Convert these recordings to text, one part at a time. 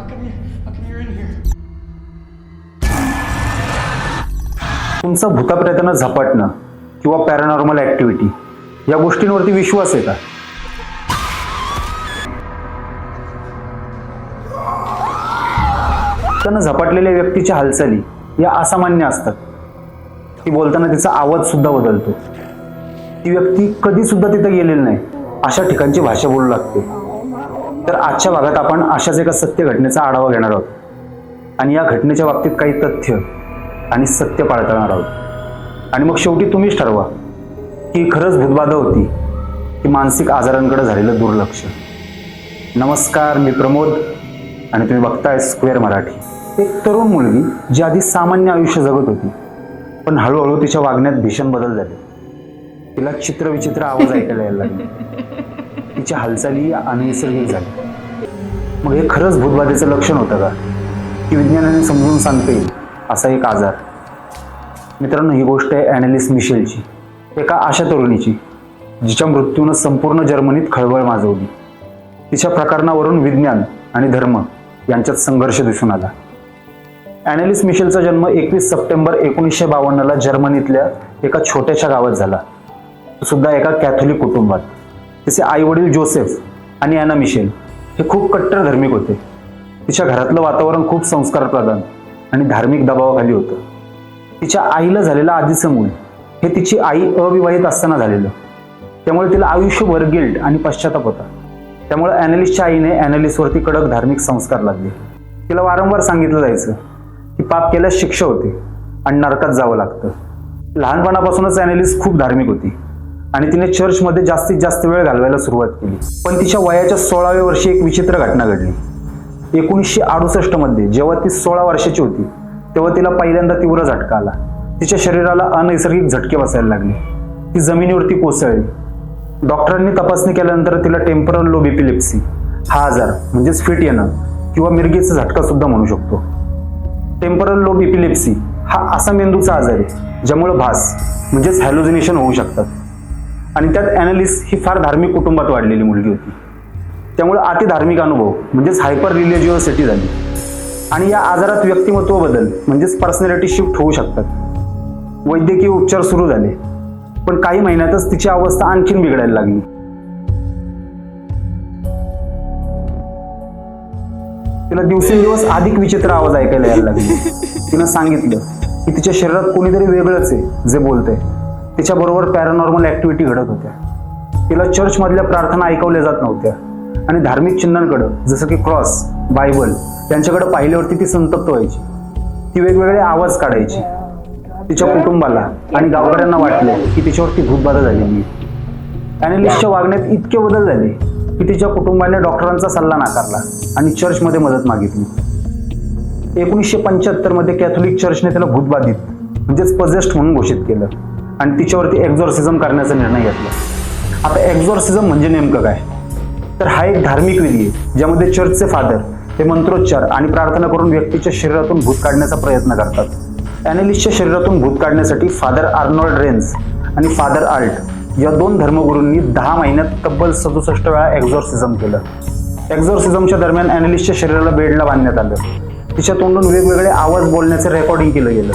How come you? How come you're in here? तुमचा भूताप्रेतानं झपाटणं किंवा paranormal activity या गोष्टींवरती विश्वास आहे का त्यानं झपाटलेल्या व्यक्तीच्या हालचाली या असामान्य असतात ती बोलताना तिचा आवाज सुद्धा बदलतो ती व्यक्ती कधी सुद्धा तिथं गेलेली नाही अशा ठिकाणची भाषा बोलू लागते तर आजच्या भागात आपण अशाच एका सत्य घटनेचा आढावा घेणार आहोत. आणि या घटनेच्या बाबतीत काही तथ्य आणि सत्य पाळताळणार आहोत. आणि मग शेवटी तुम्हीच ठरवा की खरंच भूतबाधा होती की मानसिक आजारांकडे झालेलं दुर्लक्ष. नमस्कार मी प्रमोद आणि तुम्ही बघताय स्क्वेअर मराठी. एक तरुण मुलगी जी आधी सामान्य आयुष्य जगत होती पण हळूहळू तिच्या वागण्यात भीषण बदल झाले. तिला चित्रविचित्र आवाज ऐकायला यायला लागले. तिच्या हालचाली अनैसर्गिक झाल्या मग हे खरंच भूतबाधेचं लक्षण होतं का? की विज्ञानाने समजून सांगते असा एक आजार. मित्रांनो ही गोष्ट आहे ॲनालिस मिशेलची. एका अशा तरुणीची जिच्या मृत्यूनं संपूर्ण जर्मनीत खळबळ माजवली. तिच्या प्रकरणावरून विज्ञान आणि धर्म यांच्यात संघर्ष दिसून आला. ॲनालिस मिशेलचा जन्म एकवीस सप्टेंबर एकोणीसशे बावन्नला जर्मनीतल्या एका छोट्याशा गावात झाला. सुद्धा एका कॅथोलिक कुटुंबात. तिचे आई वडील जोसेफ आणि ॲना मिशेल हे खूप कट्टर धार्मिक होते. तिच्या घरातलं वातावरण खूप संस्कारप्रधान आणि धार्मिक दबावाखाली होतं. तिच्या आईला झालेलं आधीचं मूल हे तिची आई अविवाहित असताना झालेलं. त्यामुळे तिला आयुष्यभर गिल्ट आणि पश्चाताप होता. त्यामुळे ॲनालिस्टच्या आईने ॲनालिस्टवरती कडक धार्मिक संस्कार लागले तिला वारंवार सांगितलं जायचं की पाप केल्यास शिक्षा होते आणि नरकात जावं लागतं. लहानपणापासूनच ॲनालिस्ट खूप धार्मिक होती. आणि तिने चर्चमध्ये जास्तीत जास्त वेळ घालवायला सुरुवात केली. पण तिच्या वयाच्या सोळाव्या वर्षी एक विचित्र घटना घडली. एकोणीसशे अडुसष्टमध्ये जेव्हा ती सोळा वर्षाची होती तेव्हा तिला पहिल्यांदा तीव्र झटका आला. तिच्या शरीराला अनैसर्गिक झटके बसायला लागले. ती जमिनीवरती कोसळली. डॉक्टरांनी तपासणी केल्यानंतर तिला टेम्परल लोब इपिलिप्सी हा आजार म्हणजेच फिट येणं किंवा मिरगीचा झटका सुद्धा म्हणू शकतो. टेम्परल लोब इपिलेप्सी हा असा मेंदूचा आजार आहे ज्यामुळे भास म्हणजेच हॅलोजिनेशन होऊ शकतात. आणि त्यात ॲनालिस ही फार धार्मिक कुटुंबात वाढलेली मुलगी होती. त्यामुळे अति धार्मिक अनुभव म्हणजेच हायपर रिलिजिओसिटी झाली. आणि या आजारात व्यक्तिमत्व बदल म्हणजेच पर्सनॅलिटी शिफ्ट होऊ शकतात. वैद्यकीय उपचार सुरू झाले पण काही महिन्यातच तिची अवस्था आणखीन बिघडायला लागली. तिला दिवसेंदिवस अधिक विचित्र आवाज ऐकायला यायला लागले. तिनं सांगितलं की तिच्या शरीरात कोणीतरी वेगळंच आहे जे बोलतंय. तिच्याबरोबर पॅरानॉर्मल ऍक्टिव्हिटी घडत होत्या. तिला चर्चमधल्या प्रार्थना ऐकवल्या जात नव्हत्या. आणि धार्मिक चिन्हांकडं जसं की क्रॉस बायबल यांच्याकडे पाहिल्यावरती ती संतप्त व्हायची. ती वेगवेगळे आवाज काढायची. तिच्या कुटुंबाला आणि गावकऱ्यांना वाटलं की तिच्यावरती भूतबाधा झालेली अॅनलिस्टच्या वागण्यात इतके बदल झाले की तिच्या कुटुंबाने डॉक्टरांचा सल्ला नाकारला आणि चर्चमध्ये मदत मागितली. एकोणीसशे पंच्याहत्तरमध्ये कॅथोलिक चर्चने त्याला भूतबाधित म्हणजेच पजेस्ट म्हणून घोषित केलं. आणि तिच्यावरती एक्झॉर्सिझम करण्याचा निर्णय घेतला. आता एक्झॉर्सिझम म्हणजे नेमकं काय? तर हा एक धार्मिक विधी आहे ज्यामध्ये चर्चचे फादर हे मंत्रोच्चार आणि प्रार्थना करून व्यक्तीच्या शरीरातून भूत काढण्याचा प्रयत्न करतात. ॲनालिस्टच्या शरीरातून भूत काढण्यासाठी फादर आर्नॉल्ड रेन्स आणि फादर आल्ट या दोन धर्मगुरूंनी दहा महिन्यात तब्बल सदुसष्ट वेळा एक्झॉर्सिझम केलं. एक्झॉर्सिझमच्या दरम्यान ॲनालिस्टच्या शरीराला बेडला बांधण्यात आलं. तिच्या तोंडून वेगवेगळे आवाज बोलण्याचे रेकॉर्डिंग केलं गेलं.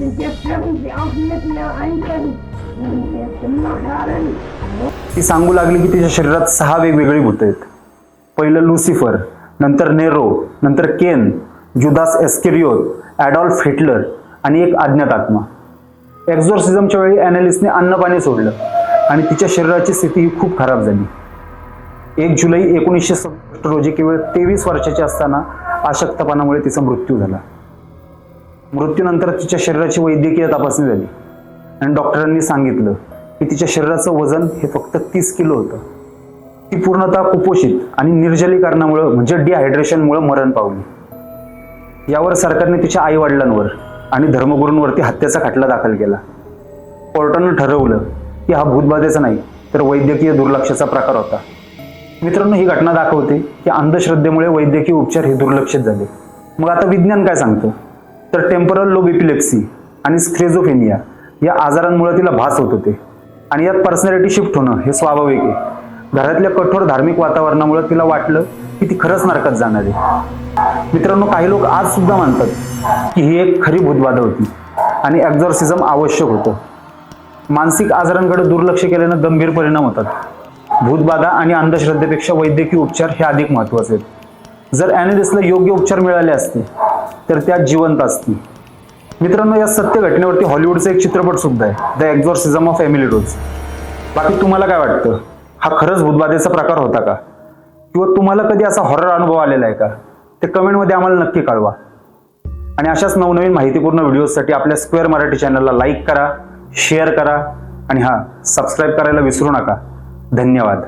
Jetzt dürfen Sie auch mit mir eingreifen. ती सांगू लागली की तिच्या शरीरात सहा वेगवेगळी भूत आहेत. पहिलं लुसिफर नंतर नेरो नंतर Cain Judas Iscariot Adolf Hitler आणि एक अज्ञात आत्मा. एक्झोर्सिझमच्या वेळी अॅनालिस्टने अन्नपाणी सोडलं आणि तिच्या शरीराची स्थिती ही खूप खराब झाली. एक जुलै एकोणीसशे सदुसष्ट रोजी केवळ तेवीस वर्षाची असताना अशक्तपणामुळे तिचा मृत्यू झाला. मृत्यूनंतर तिच्या शरीराची वैद्यकीय तपासणी झाली. आणि डॉक्टरांनी सांगितलं की तिच्या शरीराचं वजन हे फक्त तीस किलो होतं. ती पूर्णतः कुपोषित आणि निर्जलीकरणामुळं म्हणजे डिहायड्रेशनमुळं मरण पावली. यावर सरकारने तिच्या आईवडिलांवर आणि धर्मगुरूंवरती हत्येचा खटला दाखल केला. कोर्टानं ठरवलं की हा भूतबाधेचा नाही तर वैद्यकीय दुर्लक्षाचा प्रकार होता. मित्रांनो ही घटना दाखवते की अंधश्रद्धेमुळे वैद्यकीय उपचार हे दुर्लक्षित झाले. मग आता विज्ञान काय सांगतं? तर टेम्परल लोब इपिलेप्सी आणि स्क्रेझोफेनिया या आजारांमुळे तिला भास होत होते. आणि यात पर्सनॅलिटी शिफ्ट होणं हे स्वाभाविक आहे. घरातल्या कठोर धार्मिक वातावरणामुळे तिला वाटलं की ती खरंच नरकात जाणार आहे. मित्रांनो काही लोक आज सुद्धा मानतात की ही एक खरी भूतबाधा होती आणि एक्झॉर्सिझम आवश्यक होतं. मानसिक आजारांकडे दुर्लक्ष केल्यानं गंभीर परिणाम होतात. भूतबाधा आणि अंधश्रद्धेपेक्षा वैद्यकीय उपचार हे अधिक महत्त्वाचे आहेत. जर ॲनिलिसला योग्य उपचार मिळाले असते तर त्या जिवंत असतील मित्रांनो या सत्य घटनेवरती हॉलिवूडचा एक चित्रपट सुद्धा आहे the exorcism of Emily Rose बाकी तुम्हाला काय वाटतं? हा खरंच भूतबाधेचा प्रकार होता का? किंवा तुम्हाला कधी असा हॉरर अनुभव आलेला आहे का? ते कमेंटमध्ये आम्हाला नक्की कळवा. आणि अशाच नवनवीन माहितीपूर्ण व्हिडिओजसाठी आपल्या स्क्वेअर मराठी चॅनलला लाईक करा शेअर करा आणि हां सबस्क्राईब करायला विसरू नका. धन्यवाद.